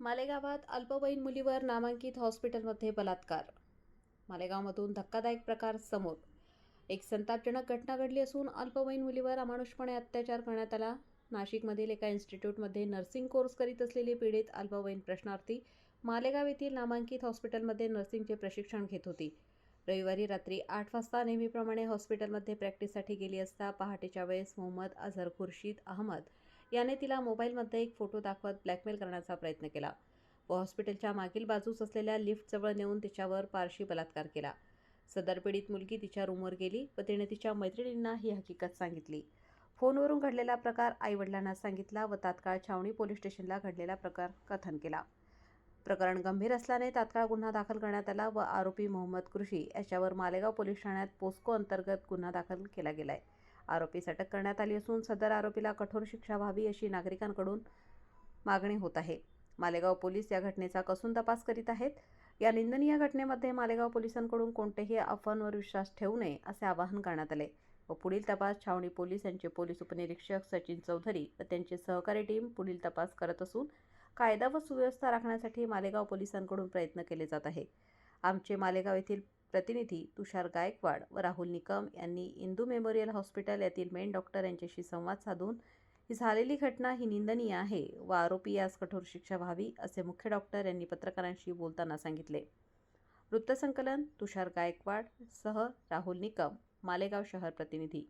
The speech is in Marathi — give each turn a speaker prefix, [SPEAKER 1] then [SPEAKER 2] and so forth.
[SPEAKER 1] मालेगावात अल्पवयीन मुलीवर नामांकित हॉस्पिटलमध्ये बलात्कार. मालेगावमधून धक्कादायक प्रकार समोर. एक संतापजनक घटना घडली असून अल्पवयीन मुलीवर अमानुषपणे अत्याचार करण्यात आला. नाशिकमधील एका इन्स्टिट्यूटमध्ये नर्सिंग कोर्स करीत असलेली पीडित अल्पवयीन प्रश्नार्थी मालेगाव येथील नामांकित हॉस्पिटलमध्ये नर्सिंगचे प्रशिक्षण घेत होती. रविवारी रात्री आठ वाजता नेहमीप्रमाणे हॉस्पिटलमध्ये प्रॅक्टिससाठी गेली असता पहाटेच्या वेळेस मोहम्मद अझर खुर्शीद अहमद याने तिला मोबाईलमध्ये एक फोटो दाखवत ब्लॅकमेल करण्याचा प्रयत्न केला. व हॉस्पिटलच्या मागील बाजूस असलेल्या लिफ्टजवळ नेऊन तिच्यावर पारशी बलात्कार केला. सदर पीडित मुलगी तिच्या रूमवर गेली व तिने तिच्या मैत्रिणींना ही हकीकत सांगितली. फोनवरून घडलेला प्रकार आईवडिलांना सांगितला व तात्काळ छावणी पोलीस स्टेशनला घडलेला प्रकार कथन केला. प्रकरण गंभीर असल्याने तात्काळ गुन्हा दाखल करण्यात आला व आरोपी मोहम्मद कृषी याच्यावर मालेगाव पोलीस ठाण्यात पोस्को अंतर्गत गुन्हा दाखल केला गेलाय. आरोपीस अटक करण्यात आली असून सदर आरोपीला कठोर शिक्षा व्हावी अशी नागरिकांकडून मागणी होत आहे. मालेगाव पोलीस या घटनेचा कसून तपास करीत आहेत? या निंदनीय घटनेमध्ये मालेगाव पोलिसांकडून कोणतेही अफवांवर विश्वास ठेवू नये असे आवाहन करण्यात आले. व पुढील तपास छावणी पोलीस यांचे पोलीस उपनिरीक्षक सचिन चौधरी व त्यांची सहकारी टीम पुढील तपास करत असून कायदा व सुव्यवस्था राखण्यासाठी मालेगाव पोलिसांकडून प्रयत्न केले जात आहे. आमचे मालेगाव येथील प्रतिनिधी तुषार गायकवाड व राहुल निकम यांनी इंदू मेमोरियल हॉस्पिटल येथील मेन डॉक्टर यांच्याशी संवाद साधून ही झालेली घटना ही निंदनीय आहे व आरोपी यास कठोर शिक्षा व्हावी असे मुख्य डॉक्टर यांनी पत्रकारांशी बोलताना सांगितले. वृत्तसंकलन तुषार गायकवाड सह राहुल निकम मालेगाव शहर प्रतिनिधी